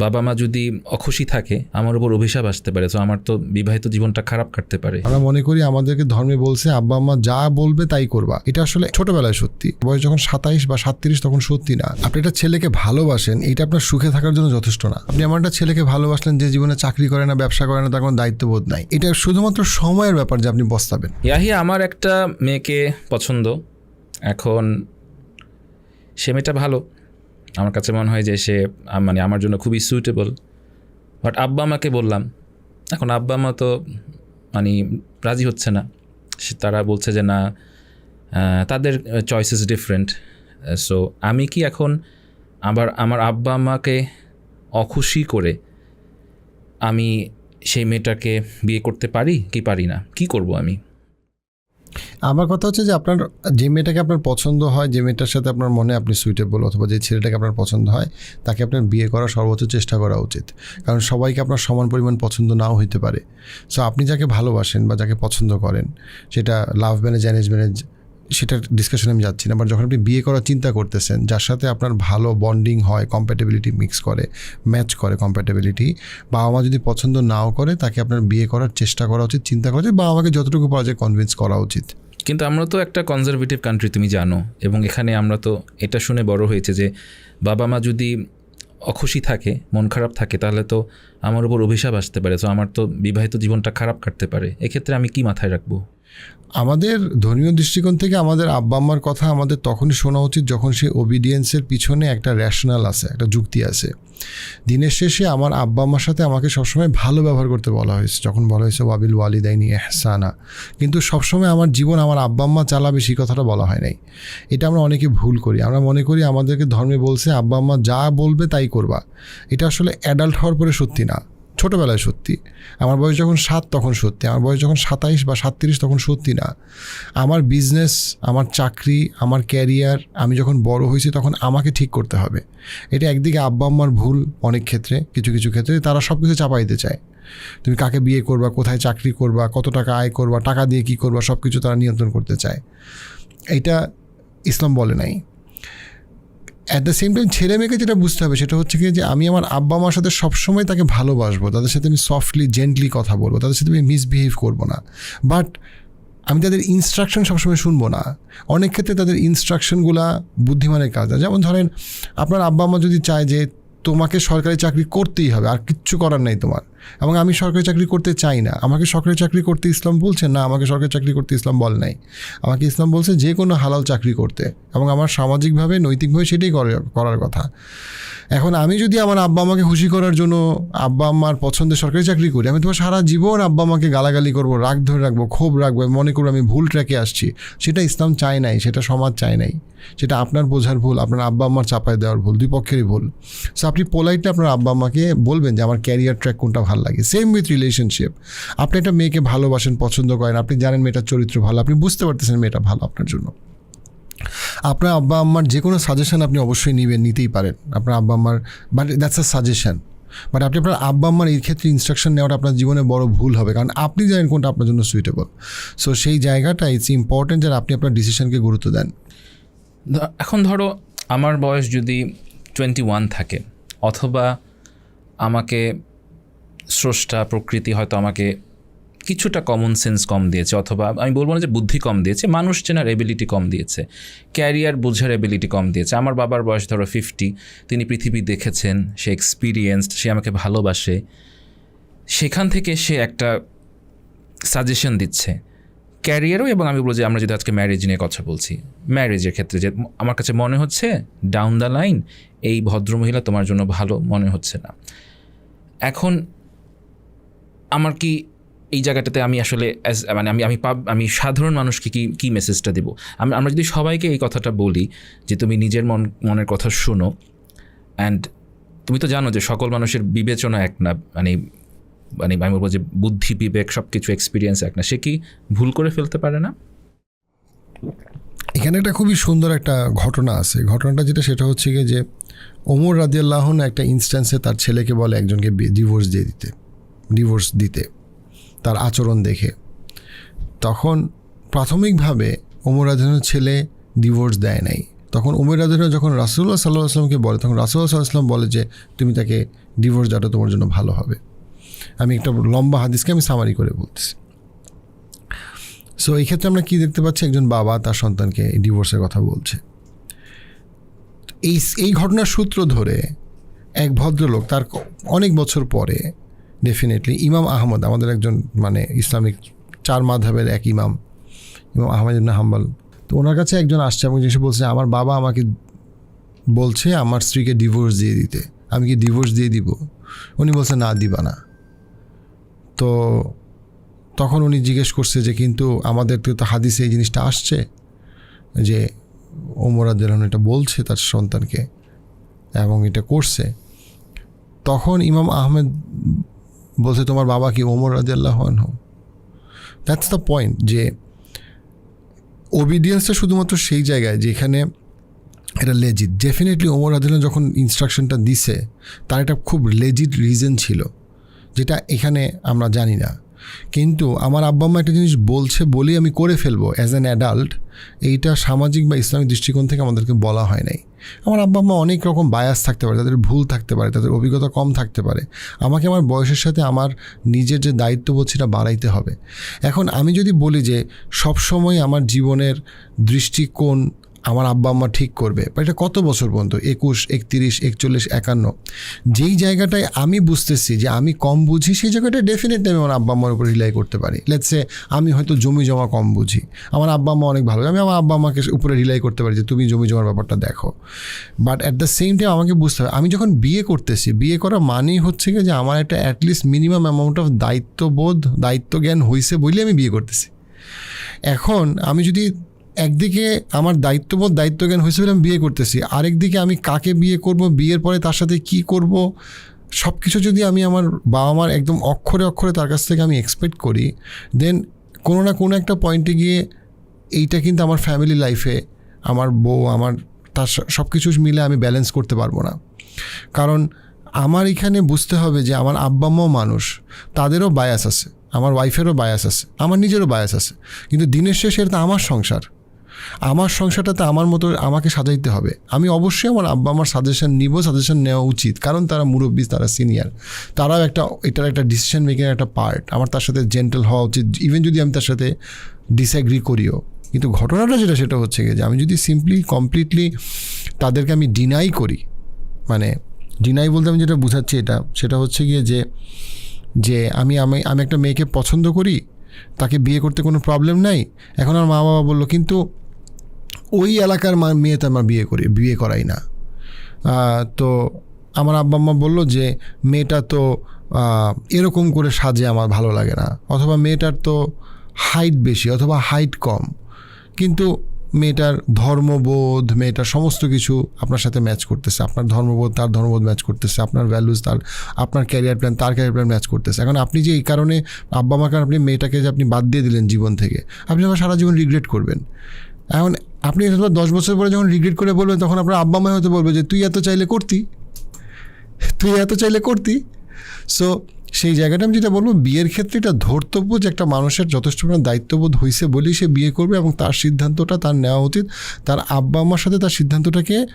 বাবা মা যদি অখুশি থাকে আমার উপর অভিশাপ আসতে পারে তো আমার তো বিবাহিত জীবনটা খারাপ কাটতে পারে। আমরা মনে করি আমাদেরকে ধর্মে বলছে আব্বা আম্মা যা বলবে তাই করবা। এটা আসলে ছোটবেলায় সত্যি। বয়স যখন সাতাইশ বা সাতত্রিশ তখন সত্যি না। আপনি একটা ছেলেকে ভালোবাসেন এটা আপনার সুখে থাকার জন্য যথেষ্ট না। আপনি আমার একটা ছেলেকে ভালোবাসলেন যে জীবনে চাকরি করে না ব্যবসা করে না তার কোনো দায়িত্ববোধ নাই। এটা শুধুমাত্র সময়ের ব্যাপার যে আপনি বস্তাবেন ইয়াহি আমার একটা মেয়েকে পছন্দ। এখন সে মেয়েটা ভালো। আমার কাছে মনে হয় যে সে মানে আমার জন্য খুবই সুইটেবল বাট আব্বা আমাকে বললাম, এখন আব্বা মা তো মানে রাজি হচ্ছে না। সে- তারা বলছে যে না তাদের চয়েসেস ডিফারেন্ট সো আমি কি এখন আবার আমার আব্বা আমাকে অখুশি করে আমি সেই মেয়েটাকে বিয়ে করতে পারি কি পারি না? কি করব আমি? আমার কথা হচ্ছে যে আপনার, যে মেয়েটাকে আপনার পছন্দ হয়, যে মেয়েটার সাথে আপনার মনে আপনি সুইটেবল অথবা যে ছেলেটাকে আপনার পছন্দ হয়, তাকে আপনার বিয়ে করার সর্বোচ্চ চেষ্টা করা উচিত। কারণ সবাইকে আপনার সমান পরিমাণ পছন্দ নাও হইতে পারে। সো আপনি যাকে ভালোবাসেন বা যাকে পছন্দ করেন, সেটা লাভ ম্যানেজ অ্যারেঞ্জ ম্যানেজ সেটার ডিসকাশনে আমি যাচ্ছি না বাট যখন আপনি বিয়ে করার চিন্তা করতেছেন, যার সাথে আপনার ভালো বন্ডিং হয় কম্প্যাটেবিলিটি মিক্স করে ম্যাচ করে কম্প্যাটেবিলিটি বাবা মা যদি পছন্দ নাও করে, তাকে আপনার বিয়ে করার চেষ্টা করা উচিত, চিন্তা করা উচিত বাবা মাকে যতটুকু পারা যায় কনভিন্স করা উচিত। কিন্তু আমরা তো একটা কনজারভেটিভ কান্ট্রি তুমি জানো, এবং এখানে আমরা তো এটা শুনে বড় হয়েছে যে বাবা মা যদি অখুশি থাকে, মন খারাপ থাকে, তাহলে তো আমার উপর অভিশাপ আসতে পারে, তো আমার তো বিবাহিত জীবনটা খারাপ কাটতে পারে। এক্ষেত্রে আমি কি মাথায় রাখব? আমাদের ধর্মীয় দৃষ্টিকোণ থেকে আমাদের আব্বা আম্মার কথা আমাদের তখনই শোনা উচিত যখন সে ওবিডিয়েন্সের পিছনে একটা র্যাশনাল আছে, একটা যুক্তি আছে। দিনের শেষে আমার আব্বা আম্মার সাথে আমাকে সবসময় ভালো ব্যবহার করতে বলা হয়েছে। যখন বলা হয়েছে, ওয়াবিল ওয়ালিদাইনি এহসানা কিন্তু সবসময় আমার জীবন আমার আব্বা আম্মা চালাবে সেই কথাটা বলা হয় নাই। এটা আমরা অনেকে ভুল করি। আমরা মনে করি আমাদেরকে ধর্মে বলছে, আব্বা আম্মা যা বলবে তাই করবা। এটা আসলে অ্যাডাল্ট হওয়ার পরে সত্যি না। ছোটোবেলায় সত্যি। আমার বয়স যখন সাত তখন সত্যি, আমার বয়স যখন সাতাইশ বা সাতত্রিশ তখন সত্যি না। আমার বিজনেস আমার চাকরি, আমার ক্যারিয়ার আমি যখন বড় হয়েছি তখন আমাকে ঠিক করতে হবে। এটা একদিকে আব্বা আম্মার ভুল অনেক ক্ষেত্রে, কিছু কিছু ক্ষেত্রে তারা সব কিছু চাপাই দিতে চায়। তুমি কাকে বিয়ে করবা, কোথায় চাকরি করবা, কত টাকা আয় করবা, টাকা দিয়ে কী করবা সব কিছু তারা নিয়ন্ত্রণ করতে চায়। এটা ইসলাম বলে নাই। অ্যাট দ্য সেম টাইম ছেলে মেয়েকে যেটা বুঝতে হবে, সেটা হচ্ছে কি যে আমি আমার আব্বা মার সাথে সবসময় তাকে ভালোবাসবো। তাদের সাথে আমি সফটলি জেন্টলি কথা বলব। তাদের সাথে আমি মিসবিহেভ করব না। বাট আমি তাদের ইনস্ট্রাকশন সবসময় শুনব না। অনেক ক্ষেত্রে তাদের ইনস্ট্রাকশনগুলা বুদ্ধিমানের কাজ। যেমন ধরেন, আপনার আব্বা মা যদি চায় যে তোমাকে সরকারি চাকরি করতেই হবে, আর কিচ্ছু করার নেই তোমার এবং আমি সরকারি চাকরি করতে চাই না। আমাকে সরকারি চাকরি করতে ইসলাম বলছে, না, আমাকে সরকারি চাকরি করতে ইসলাম বল নাই। আমাকে ইসলাম বলছে যে কোনো হালাল চাকরি করতে। এবং আমার সামাজিকভাবে, নৈতিকভাবে সেটাই করে- করার কথা। এখন আমি যদি আমার আব্বা আমাকে খুশি করার জন্য আব্বা আম্মার পছন্দের সরকারি চাকরি করি, আমি তোমার সারা জীবন আব্বা আমাকে গালাগালি করব, রাগ ধরে রাখব, ক্ষোভ রাখব মনে করব আমি ভুল ট্র্যাকে আসছি। সেটা ইসলাম চায় নাই, সেটা সমাজ চায় নাই। সেটা আপনার বোঝার ভুল, আপনার আব্বা আম্মার চাপায় দেওয়ার ভুল, দুই পক্ষেরই ভুল। সো আপনি পোলাইটলি আপনার আব্বা আম্মাকে বলবেন যে, আমার ক্যারিয়ার ট্র্যাক কোনটা ভালো লাগে। সেম উইথ রিলেশনশিপ আপনি একটা মেয়েকে ভালোবাসেন, পছন্দ করেন, আপনি জানেন মেয়েটার চরিত্র ভালো, আপনি বুঝতে পারতেছেন মেয়েটা ভালো আপনার জন্য। আপনার আব্বা আম্মার যে কোনো সাজেশন আপনি অবশ্যই নেবেন, নিতেই পারেন। আপনার আব্বা আম্মার but that's a suggestion but আপনি আপনার আব্বা আম্মার এই ক্ষেত্রে ইনস্ট্রাকশন নেওয়াটা আপনার জীবনে বড় ভুল হবে, কারণ আপনি জানেন কোনটা আপনার জন্য সুইটেবল সো সেই জায়গাটা ইটস ইম্পর্টেন্ট যেন আপনি আপনার ডিসিশনকে গুরুত্ব দেন। এখন ধরো আমার বয়স যদি টোয়েন্টি ওয়ান থাকে, অথবা আমাকে স্রষ্টা প্রকৃতি হয়তো আমাকে কিছুটা কমন সেন্স কম দিয়েছে, অথবা আমি বলব না যে বুদ্ধি কম দিয়েছে, মানুষ চেনার এবিলিটি কম দিয়েছে ক্যারিয়ার বোঝার এবিলিটি কম দিয়েছে। আমার বাবার বয়স ধরো ফিফটি তিনি পৃথিবী দেখেছেন, সে এক্সপিরিয়েন্সড সে আমাকে ভালোবাসে। সেখান থেকে সে একটা সাজেশন দিচ্ছে ক্যারিয়ারও এবং আমি বলব যে আমরা যদি আজকে ম্যারেজ নিয়ে কথা বলছি ম্যারেজের ক্ষেত্রে যে আমার কাছে মনে হচ্ছে ডাউন দ্য লাইন এই ভদ্রমহিলা তোমার জন্য ভালো মনে হচ্ছে না। এখন আমার কি এই জায়গাটাতে আমি আসলে as- মানে আমি আমি পাব, আমি সাধারণ মানুষকে কি, কী মেসেজটা দেবো? আমি, আমরা যদি সবাইকে এই কথাটা বলি যে তুমি নিজের মন, মনের কথা শোনো অ্যান্ড তুমি তো জানো যে সকল মানুষের বিবেচনা এক না মানে মানে আমি বলব যে বুদ্ধি বিবেক সব কিছু এক্সপিরিয়েন্স এক না। সে কি ভুল করে ফেলতে পারে না? এখানে একটা খুবই সুন্দর একটা ঘটনা আছে। ঘটনাটা যেটা, সেটা হচ্ছে গিয়ে যে ওমর রাদিয়াল্লাহন একটা ইনস্ট্যান্সে তার ছেলেকে বলে একজনকে ডিভোর্স দিয়ে দিতে। ডিভোর্স দিতে, তার আচরণ দেখে। তখন প্রাথমিকভাবে ওমর রাদিয়াল্লাহর ছেলে ডিভোর্স দেয় নাই। তখন উমের রাজুরা যখন রাসুল্লাহ সাল্লাহ আসলামকে বলে, তখন রাসুল্লাহ সাল্লাহ বলে যে, তুমি তাকে ডিভোর্স দেওয়াটা তোমার জন্য ভালো হবে। আমি একটা লম্বা হাদিসকে আমি সামারি করে বলতেছি। সো এই ক্ষেত্রে আমরা কি দেখতে পাচ্ছি? একজন বাবা তার সন্তানকে ডিভোর্সের কথা বলছে। এই এই ঘটনার সূত্র ধরে এক ভদ্রলোক তার অনেক বছর পরে ডেফিনেটলি ইমাম আহমদ আমাদের একজন মানে ইসলামিক চার মাধাবের এক ইমাম ইমাম আহমদ ইবনে হাম্বাল। তো ওনার কাছে একজন আসছে এবং এসে বলছে, আমার বাবা আমাকে বলছে আমার স্ত্রীকে ডিভোর্স দিয়ে দিতে। আমি কি ডিভোর্স দিয়ে দিব? উনি বলছে, না, দিবা না। তো তখন উনি জিজ্ঞেস করছে যে, কিন্তু আমাদের তো হাদিসে এই জিনিসটা আসছে যে ওমর আদালন এটা বলছে তার সন্তানকে এবং এটা করছে। তখন ইমাম আহমেদ বলছে, তোমার বাবা কি ওমর রাজিয়াল্লাহ দ্যাটস দ্য পয়েন্ট যে ওবিডিয়েন্সটা শুধুমাত্র সেই জায়গায় যেখানে এটা লেজিট ডেফিনেটলি ওমর আদিল্লাহ যখন ইনস্ট্রাকশনটা দিছে, তার একটা খুব লেজিট রিজন ছিল, যেটা এখানে আমরা জানি না। কিন্তু আমার আব্বা আম্মা একটা জিনিস বলছে বলেই আমি করে ফেলব অ্যাজ অ্যান অ্যাডাল্ট এইটা সামাজিক বা ইসলামিক দৃষ্টিকোণ থেকে আমাদেরকে বলা হয় নাই। আমার আব্বা আম্মা অনেক রকম বায়াস থাকতে পারে, তাদের ভুল থাকতে পারে, তাদের অভিজ্ঞতা কম থাকতে পারে। আমাকে আমার বয়সের সাথে আমার নিজের যে দায়িত্ববোধ সেটা বাড়াইতে হবে। এখন আমি যদি বলি যে সবসময় আমার জীবনের দৃষ্টিকোণ আমার আব্বা আম্মা ঠিক করবে। বা এটা কত বছর পর্যন্ত একুশ, একত্রিশ, একচল্লিশ, একান্ন। যেই জায়গাটায় আমি বুঝতেছি যে আমি কম বুঝি, সেই জায়গাটায় ডেফিনেটলি আমি আমার আব্বা আম্মার উপর রিলাই করতে পারি। লেটসে আমি হয়তো জমি জমা কম বুঝি। আমার আব্বা আম্মা অনেক ভালো। আমি আমার আব্বা আম্মাকে উপরে রিলাই করতে পারি যে, তুমি জমি জমার ব্যাপারটা দেখো। But at the same time আমাকে বুঝতে হবে, আমি যখন বিয়ে করতেছি বিয়ে করা মানেই হচ্ছে কি যে আমার একটা অ্যাটলিস্ট মিনিমাম অ্যামাউন্ট অফ দায়িত্ববোধ দায়িত্ব জ্ঞান হয়েছে বলেই আমি বিয়ে করতেছি। এখন আমি যদি একদিকে আমার দায়িত্ববোধ দায়িত্ব জ্ঞান হয়েছে বলে আমি বিয়ে করতেছি। আরেকদিকে আমি কাকে বিয়ে করব, বিয়ের পরে তার সাথে কি করব সব কিছু যদি আমি আমার বাবা মার একদম অক্ষরে অক্ষরে তার কাছ থেকে আমি এক্সপেক্ট করি দেন কোনো না কোনো একটা পয়েন্টে গিয়ে এইটা কিন্তু আমার ফ্যামিলি লাইফে আমার বউ, আমার তার সব কিছু মিলে আমি ব্যালেন্স করতে পারব না। কারণ আমার এখানে বুঝতে হবে যে আমার আব্বা আম্মাও মানুষ, তাদেরও বায়াস আছে, আমার ওয়াইফেরও বায়াস আছে, আমার নিজেরও বায়াস আছে। কিন্তু দিনের শেষে এটা আমার সংসার। আমার সংসারটাতে আমার মতো আমাকে সাজাইতে হবে। আমি অবশ্যই আমার আব্বা আমার সাজেশন নিব সাজেশন নেওয়া উচিত। কারণ তারা মুরব্বী, তারা সিনিয়র তারাও একটা, এটার একটা ডিসিশন মেকিং একটা পার্ট আমার তার সাথে জেন্টাল হওয়া উচিত। ইভেন যদি আমি তার সাথে ডিসঅ্যাগ্রি করিও। কিন্তু ঘটনাটা যেটা, সেটা হচ্ছে যে, আমি যদি সিম্পলি কমপ্লিটলি তাদেরকে আমি ডিনাই করি মানে ডিনাই বলতে আমি যেটা বোঝাচ্ছি এটা, সেটা হচ্ছে গিয়ে যে যে আমি আমি আমি একটা মেয়েকে পছন্দ করি, তাকে বিয়ে করতে কোনো প্রবলেম নাই। এখন আমার মা বাবা বলল, কিন্তু ওই এলাকার মেয়েতে আমার বিয়ে করি বিয়ে করাই না। তো আমার আব্বা আম্মা বলল যে, মেয়েটা তো এরকম করে সাজে আমার ভালো লাগে না। অথবা মেয়েটার তো হাইট বেশি, অথবা হাইট কম। কিন্তু মেয়েটার ধর্মবোধ, মেয়েটার সমস্ত কিছু আপনার সাথে ম্যাচ করতেছে। আপনার ধর্মবোধ, তার ধর্মবোধ ম্যাচ করতেছে। আপনার ভ্যালুজ তার, আপনার ক্যারিয়ার প্ল্যান তার ক্যারিয়ার প্ল্যান ম্যাচ করতেছে। এখন আপনি যে এই কারণে আব্বা মাকে আপনি মেয়েটাকে যে আপনি বাদ দিয়ে দিলেন জীবন থেকে, আপনি আমার সারা জীবন রিগ্রেট করবেন। এখন আপনি হয়তো দশ বছর পরে যখন রিগ্রেট করে বলবেন, তখন আপনার আব্বা মা হয়তো বলবে যে, তুই এত চাইলে করতি। তুই এত চাইলে করতি। সো সেই জায়গাটা আমি যেটা বলব, বিয়ের ক্ষেত্রে এটা ধর্তব্য যে একটা মানুষের যথেষ্ট পরিমাণ দায়িত্ববোধ হয়েছে বলেই সে বিয়ে করবে এবং তার সিদ্ধান্তটা তার নেওয়া উচিত। তার আব্বা আম্মার সাথে তার সিদ্ধান্তটাকে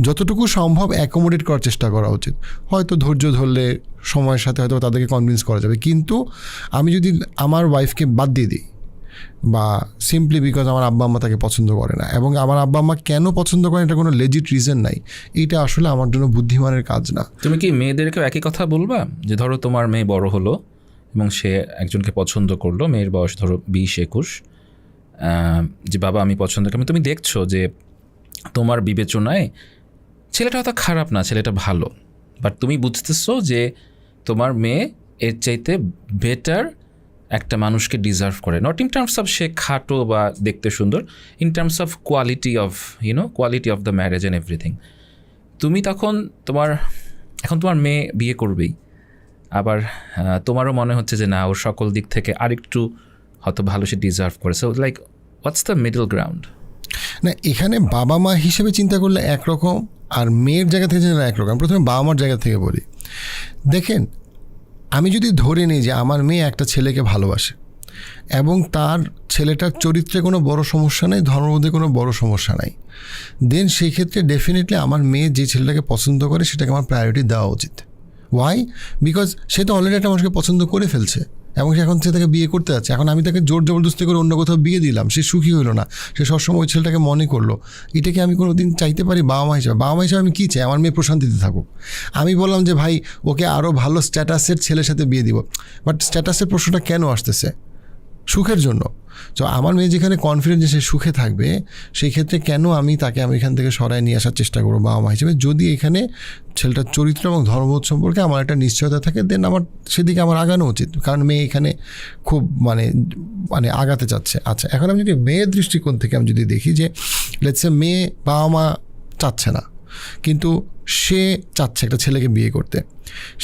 যতটুকু সম্ভব অ্যাকোমোডেট করার চেষ্টা করা উচিত। হয়তো ধৈর্য ধরলে সময়ের সাথে হয়তো তাদেরকে কনভিন্স করা যাবে। কিন্তু আমি যদি আমার ওয়াইফকে বাদ দিয়ে দিই বা সিম্পলি বিকজ আমার আব্বা আম্মা তাকে পছন্দ করে না। এবং আমার আব্বা আম্মা কেন পছন্দ করে এটা কোনো লেজিট রিজন নাই। এইটা আসলে আমার জন্য বুদ্ধিমানের কাজ না। তুমি কি মেয়েদেরকেও একই কথা বলবা? যে ধরো তোমার মেয়ে বড় হলো এবং সে একজনকে পছন্দ করল, মেয়ের বয়স ধরো বিশ, একুশ। যে বাবা আমি পছন্দ করি, তুমি দেখছ যে তোমার বিবেচনায় ছেলেটা হয়তো খারাপ না, ছেলেটা ভালো। বাট তুমি বুঝতেছো যে তোমার মেয়ে এর চাইতে বেটার একটা মানুষকে ডিজার্ভ করে। নট ইন টার্মস অফ সে খাটো বা দেখতে সুন্দর in terms of quality of you know quality of the marriage and everything তুমি তখন তোমার, এখন তোমার মেয়ে বিয়ে করবেই। আবার তোমারও মনে হচ্ছে যে না, ওর সকল দিক থেকে আরেকটু হয়তো ভালো সে ডিজার্ভ করে। So like what's the middle ground না, এখানে বাবা মা হিসেবে চিন্তা করলে একরকম, আর মেয়ের জায়গা থেকে একরকম। প্রথমে বাবা মার জায়গা থেকে বলি। দেখেন আমি যদি ধরে নিই যে আমার মেয়ে একটা ছেলেকে ভালোবাসে এবং তার ছেলেটার চরিত্রে কোনো বড় সমস্যা নেই ধর্মবোধে কোনো বড় সমস্যা নাই দেন সেই ক্ষেত্রে ডেফিনেটলি আমার মেয়ে যে ছেলেটাকে পছন্দ করে সেটাকে আমার প্রায়োরিটি দেওয়া উচিত। ওয়াই বিকজ সে তো অলরেডি একটা মানুষকে পছন্দ করে ফেলছে। এবং সে এখন সে তাকে বিয়ে করতে যাচ্ছে। এখন আমি তাকে জোর জবরদস্তি করে অন্য কোথাও বিয়ে দিলাম, সে সুখী হলো না। সে সবসময় ওই ছেলেটাকে মনে করল এটাকে আমি কোনো দিন চাইতে পারি? বাবা মা হিসাবে। বাবা মা হিসাবে আমি কী চাই? আমার মেয়ে প্রশান্তিতে থাকুক। আমি বললাম যে, ভাই, ওকে আরও ভালো স্ট্যাটাসের ছেলের সাথে বিয়ে দিব। বাট স্ট্যাটাসের প্রশ্নটা কেন আসতেছে? সুখের জন্য। তো আমার মেয়ে যেখানে কনফিডেন্ট যে সে সুখে থাকবে, সেই ক্ষেত্রে কেন আমি তাকে আমি এখান থেকে সরায় নিয়ে আসার চেষ্টা করব বাবা মা হিসেবে? যদি এখানে ছেলেটার চরিত্র এবং ধর্মবোধ সম্পর্কে আমার একটা নিশ্চয়তা থাকে দেন আমার সেদিকে আমার আগানো উচিত। কারণ মেয়ে এখানে খুব মানে মানে আগাতে চাচ্ছে। আচ্ছা এখন আমি যদি মেয়ের দৃষ্টিকোণ থেকে আমি যদি দেখি যে লেটসে মেয়ে বাবা মা চাচ্ছে না, কিন্তু সে চাচ্ছে একটা ছেলেকে বিয়ে করতে,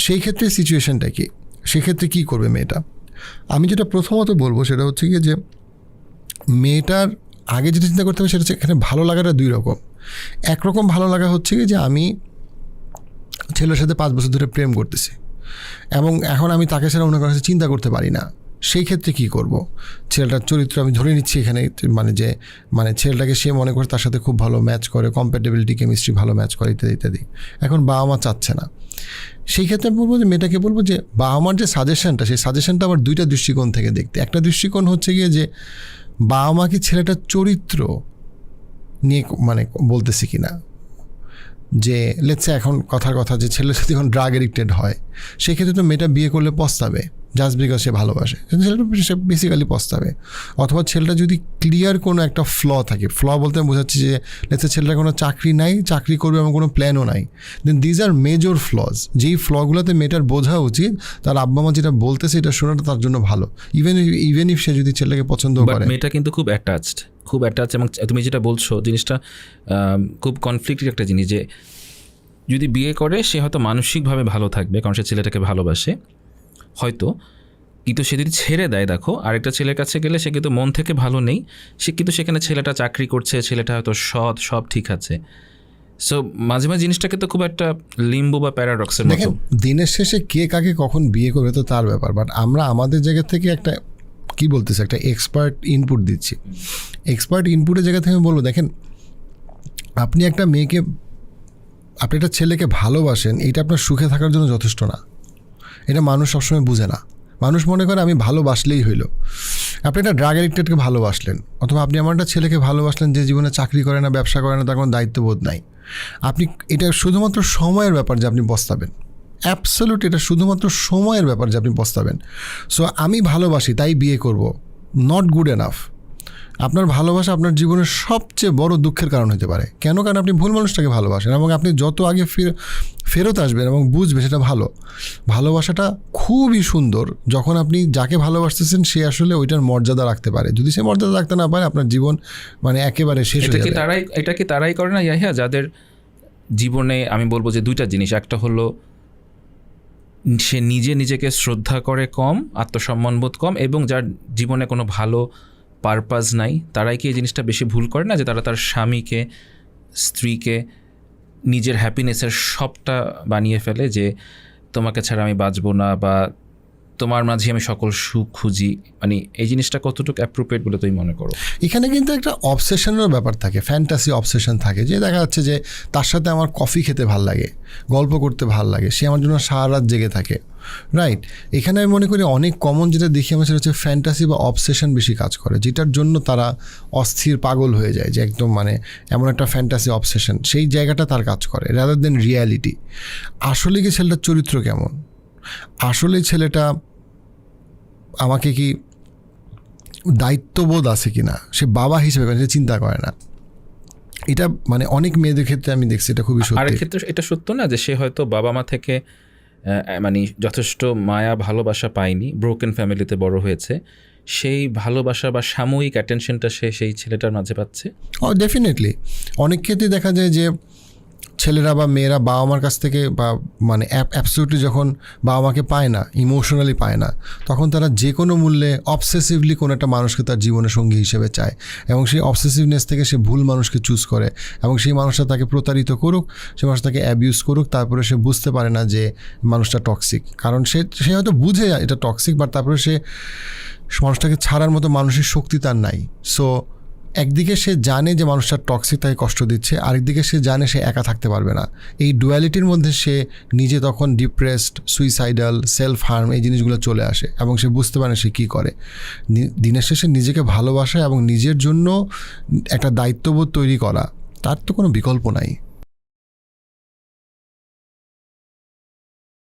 সেই ক্ষেত্রে সিচুয়েশনটা কি? সেক্ষেত্রে কী করবে মেয়েটা? আমি যেটা প্রথমত বলব সেটা হচ্ছে গিয়ে যে মেয়েটার আগে যেটা চিন্তা করতে হবে সেটা হচ্ছে এখানে ভালো লাগাটা দুই রকম। একরকম ভালো লাগা হচ্ছে কি যে আমি ছেলের সাথে পাঁচ বছর ধরে প্রেম করতেছি এবং এখন আমি তাকে ছাড়া অন্য কাছে চিন্তা করতে পারি না। সেই ক্ষেত্রে কি করব? ছেলেটার চরিত্র আমি ধরে নিচ্ছি এখানে মানে যে মানে ছেলেটাকে সে মনে করে তার সাথে খুব ভালো ম্যাচ করে কম্প্যাটেবিলিটি কেমিস্ট্রি ভালো ম্যাচ করে ইত্যাদি ইত্যাদি। এখন বাবা মা চাচ্ছে না। সেই ক্ষেত্রে আমি বলব যে মেয়েটাকে বলব যে বাবা মার যে সাজেশনটা সেই সাজেশনটা আবার দুইটা দৃষ্টিকোণ থেকে দেখতে। একটা দৃষ্টিকোণ হচ্ছে গিয়ে যে বাবা মাকে ছেলেটার চরিত্র নিয়ে মানে বলতেছি কি না যে লেটসে এখন কথার কথা যে, ছেলে যদি এখন ড্রাগ এডিক্টেড হয়, সেক্ষেত্রে তো মেয়েটা বিয়ে করলে পস্তাবে। জাস্ট বিকজ সে ভালোবাসে। কিন্তু ছেলেটা সে বেসিক্যালি পস্তাবে। অথবা ছেলেটা যদি ক্লিয়ার কোনো একটা ফ্ল থাকে ফ্ল বলতে আমি বোঝাচ্ছি যে লেটসে ছেলেটার কোনো চাকরি নাই চাকরি করবে এমন কোনো প্ল্যানও নাই। Then these are major flaws যেই ফ্লগুলোতে মেয়েটার বোঝা উচিত তার আব্বা মা যেটা বলতেছে এটা শোনাটা তার জন্য ভালো। ইভেন ইভেন ইফ সে যদি ছেলেকে পছন্দ করে। মেয়েটা কিন্তু খুব অ্যাটাচড খুব অ্যাটাচ এবং তুমি যেটা বলছো জিনিসটা খুব কনফ্লিক্টের একটা জিনিস যে যদি বিয়ে করে সে হয়তো মানসিকভাবে ভালো থাকবে কারণ সে ছেলেটাকে ভালোবাসে। হয়তো, কিন্তু সে যদি ছেড়ে দেয়, দেখো, আরেকটা ছেলের কাছে গেলে সে কিন্তু মন থেকে ভালো নেই। সে কিন্তু সেখানে ছেলেটা চাকরি করছে, ছেলেটা হয়তো সৎ, সব ঠিক আছে। সো মাঝে মাঝে জিনিসটাকে তো খুব একটা লিম্বু বা প্যারাডক্সের মতো। দিনের শেষে কে কাকে কখন বিয়ে করবে তো তার ব্যাপার বাট আমরা আমাদের জায়গা থেকে একটা, কি বলতেছি, একটা এক্সপার্ট ইনপুট দিচ্ছি। এক্সপার্ট ইনপুটের জায়গা থেকে আমি বলব, দেখেন, আপনি একটা মেয়েকে, আপনি একটা ছেলেকে ভালোবাসেন, এটা আপনার সুখে থাকার জন্য যথেষ্ট না। এটা মানুষ সবসময় বুঝে না। মানুষ মনে করে আমি ভালোবাসলেই হইল। আপনি একটা ড্রাগ এডিক্টেডকে ভালোবাসলেন, অথবা আপনি আমার একটা ছেলেকে ভালোবাসলেন যে জীবনে চাকরি করে না, ব্যবসা করে না, তার কোনো দায়িত্ববোধ নাই। আপনি, এটা শুধুমাত্র সময়ের ব্যাপার যে আপনি পস্তাবেন। অ্যাবসলিউট এটা শুধুমাত্র সময়ের ব্যাপার যে আপনি পস্তাবেন। সো আমি ভালোবাসি, তাই বিয়ে করব। নট গুড এনাফ আপনার ভালোবাসা আপনার জীবনের সবচেয়ে বড় দুঃখের কারণ হতে পারে। কেন? কারণ আপনি ভুল মানুষটাকে ভালোবাসেন এবং আপনি যত আগে ফের- ফেরত আসবেন এবং বুঝবেন সেটা ভালো। ভালোবাসাটা খুবই সুন্দর। যখন আপনি যাকে ভালোবাসতেছেন সে আসলে ওইটার মর্যাদা রাখতে পারে। যদি সে মর্যাদা রাখতে না পারে আপনার জীবন মানে একেবারে শেষ হয়ে যাবে। তারাই এটা কি তারাই করে না ইয়াহিয়া? যাদের জীবনে আমি বলব যে দুইটা জিনিস। একটা হলো সে নিজে নিজেকে শ্রদ্ধা করে কম আত্মসম্মান বোধ কম এবং যার জীবনে কোনো ভালো পারপাস নাই। তারাই কি এই জিনিসটা বেশি ভুল করে না যে তারা তার স্বামীকে, স্ত্রীকে, নিজের হ্যাপিনেসের সবটা বানিয়ে ফেলে যে তোমাকে ছাড়া আমি বাঁচবো না বা তোমার মাঝে আমি সকল সুখ খুঁজি? মানে এই জিনিসটা কতটুকু অ্যাপ্রোপ্রিয়েট বলে তুমি মনে করো? এখানে কিন্তু একটা অবসেশনের ব্যাপার থাকে ফ্যান্টাসি অবসেশন থাকে, যে দেখা যাচ্ছে যে তার সাথে আমার কফি খেতে ভালো লাগে, গল্প করতে ভালো লাগে, সে আমার জন্য সারা রাত জেগে থাকে। রাইট এখানে আমি মনে করি অনেক কমন যেটা দেখি আমরা সেটা হচ্ছে ফ্যান্টাসি বা অবসেশন বেশি কাজ করে যেটার জন্য তারা অস্থির পাগল হয়ে যায় যে একদম মানে এমন একটা ফ্যান্টাসি অবসেশন সেই জায়গাটা তার কাজ করে রাদার দেন রিয়ালিটি আসলে কি ছেলেটার চরিত্র কেমন? আসলে ছেলেটা আমাকে কি দায়িত্ববোধ আছে কি না সে বাবা হিসেবে সে চিন্তা করে না। এটা মানে অনেক মেয়েদের ক্ষেত্রে আমি দেখছি এটা খুবই সত্যি। ক্ষেত্রে এটা সত্য না যে সে হয়তো বাবা মা থেকে মানে যথেষ্ট মায়া, ভালোবাসা পায়নি। ব্রোকেন ফ্যামিলিতে বড় হয়েছে। সেই ভালোবাসা বা সাময়িক অ্যাটেনশনটা সে সেই ছেলেটার মাঝে পাচ্ছে। ও ডেফিনেটলি অনেক ক্ষেত্রে দেখা যায় যে ছেলেরা বা মেয়েরা বাবা মার কাছ থেকে বা মানে অ্যাবসলিউটলি যখন বাবা মাকে পায় না ইমোশনালি পায় না, তখন তারা যে কোনো মূল্যে অবসেসিভলি কোনো একটা মানুষকে তার জীবনের সঙ্গী হিসেবে চায় এবং সেই অবসেসিভনেস থেকে সে ভুল মানুষকে চুজ করে এবং সেই মানুষটা তাকে প্রতারিত করুক সে মানুষ তাকে অ্যাবিউজ করুক, তারপরে সে বুঝতে পারে না যে মানুষটা টক্সিক কারণ সে সে হয়তো বুঝে এটা টক্সিক বাট তারপরে সে, মানুষটাকে ছাড়ার মতো মানুষের শক্তি তার নাই। সো একদিকে সে জানে যে মানুষটার টক্সিক তাকে কষ্ট দিচ্ছে, আরেকদিকে সে জানে সে একা থাকতে পারবে না। এই ডুয়ালিটির মধ্যে সে নিজে তখন ডিপ্রেসড সুইসাইডাল সেলফ হার্ম এই জিনিসগুলো চলে আসে এবং সে বুঝতে পারে সে কী করে। দিনের শেষে নিজেকে ভালোবাসা এবং নিজের জন্য একটা দায়িত্ববোধ তৈরি করা, তার তো কোনো বিকল্প নাই।